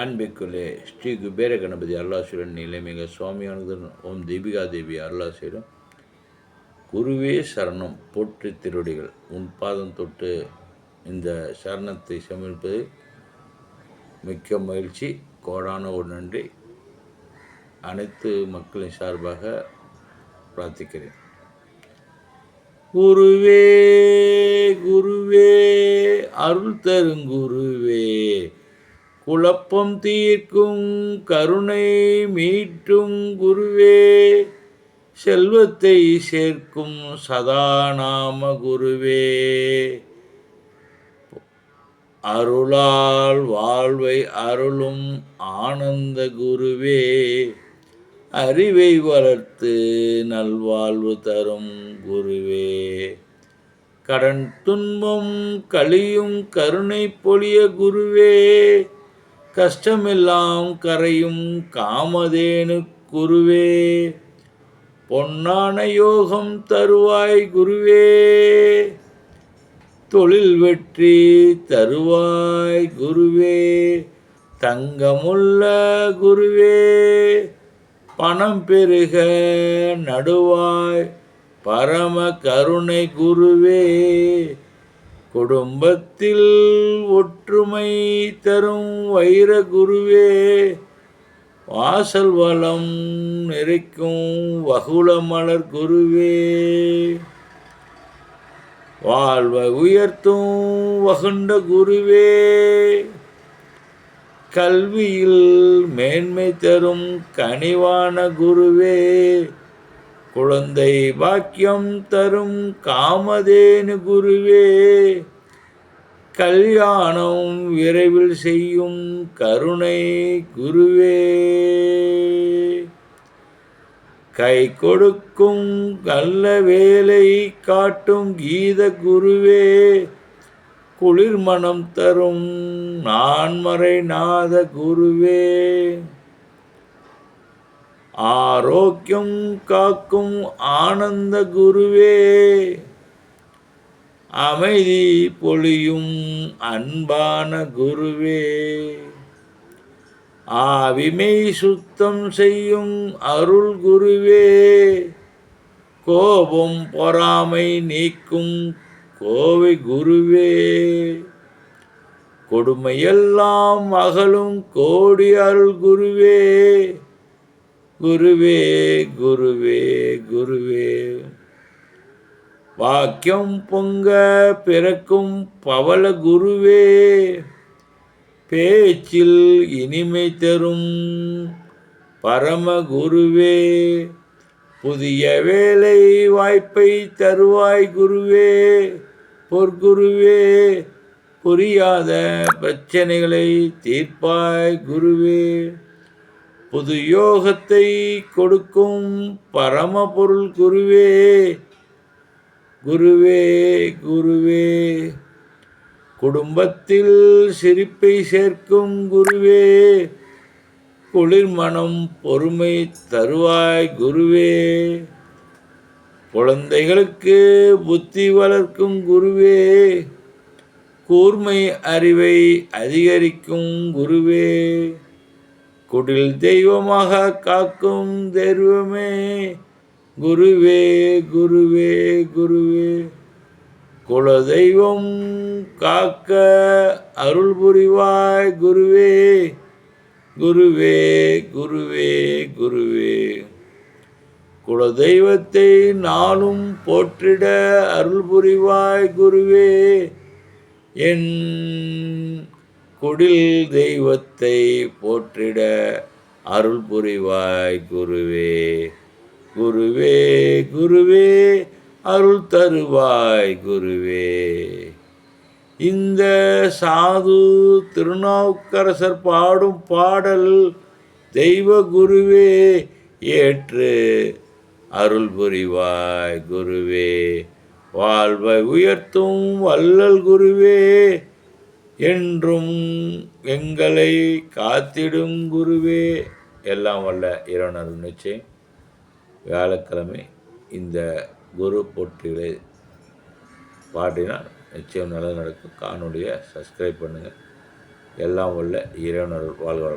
அன்பிற்குள்ளே ஸ்ரீ குபேர கணபதி அருளாசிரியன் நிலைமிக சுவாமியானந்தன் ஓம் தீபிகா தேவி அருளாசுரன் குருவே சரணம் போற்றி திருடிகள் உன் பாதம் தொட்டு இந்த சரணத்தை சமர்ப்பது மிக்க மகிழ்ச்சி கோடான ஒரு நன்றி. அனைத்து மக்களின் சார்பாக பிரார்த்திக்கிறேன். குருவே குருவே அருள் தருங்குருவே குழப்பம் தீர்க்கும் கருணை மீட்டும் குருவே. செல்வத்தை சேர்க்கும் சதாநாம குருவே. அருளால் வாழ்வை அருளும் ஆனந்த குருவே. அறிவை வளர்த்து நல்வாழ்வு தரும் குருவே. கடன் துன்பம் கழியும் கருணை பொழிய குருவே. கஷ்டமெல்லாம் கரையும் காமதேனு குருவே. பொன்னான யோகம் தருவாய் குருவே. தொழில் வெற்றி தருவாய் குருவே. தங்கமுள்ள குருவே. பணம் பெருக நடுவாய். பரம கருணை குருவே. குடும்பத்தில் ஒற்றுமை தரும் வைர குருவே வாசல் வளம் நிறைக்கும் வகுல மலர் குருவே. வாழ்வை உயர்த்தும் வகுண்ட குருவே கல்வியில் மேன்மை தரும் கனிவான குருவே. குழந்தை பாக்கியம் தரும் காமதேனு குருவே. கல்யாணம் விரைவில் செய்யும் கருணை குருவே. கை கொடுக்கும் நல்ல வேலை காட்டும் கீத குருவே. குளிர்மணம் தரும் நான்மறை நாத குருவே. ஆரோக்கியம் காக்கும் ஆனந்த குருவே. அமைதி பொழியும் அன்பான குருவே. ஆவிமை சுத்தம் செய்யும் அருள் குருவே. கோபம் பொறாமை நீக்கும் கோவை குருவே. கொடுமையெல்லாம் அகலும் கோடி அருள் குருவே. குருவே குருவே குருவே. வாக்கியம் பொங்க பிறக்கும் பவள குருவே. பேச்சில் இனிமை தரும் பரம குருவே. புதிய வேலை வாய்ப்பை தருவாய் குருவே. பொற்குருவே புரியாத பிரச்சனைகளை தீர்ப்பாய் குருவே. புது யோகத்தை கொடுக்கும் பரமபொருள் குருவே குருவே குருவே. குடும்பத்தில் சிரிப்பை சேர்க்கும் குருவே குளிர்மனம் பொறுமை தருவாய் குருவே. குழந்தைகளுக்கு புத்தி வளர்க்கும் குருவே கூர்மை அறிவை அதிகரிக்கும் குருவே. குடில் தெய்வமாக காக்கும் தெய்வமே குருவே குருவே குருவே. குலதெய்வம் காக்க அருள் புரிவாய் குருவே. குருவே குருவே குருவே. குலதெய்வத்தை நாளும் போற்றிட அருள் புரிவாய் குருவே. என் குடில் தெய்வத்தை போற்றிட அருள் புரிவாய் குருவே. குருவே குருவே அருள் தருவாய் குருவே. இந்த சாது திருநாவுக்கரசர் பாடும் பாடல் தெய்வ குருவே ஏற்று அருள் புரிவாய் குருவே. வாழ்வை உயர்த்தும் வல்லல் குருவே என்றும் எங்களை காத்திடும் குருவே. எல்லாம் வல்ல இறைவனர் நிச்சயம் வியாழக்கிழமை இந்த குரு போட்டிகளை பாடினால் நிச்சயம் நல்லது நடக்கும். காணொலியை சப்ஸ்கிரைப் பண்ணுங்கள் எல்லாம் வல்ல இறைவனர் வாழ்வார்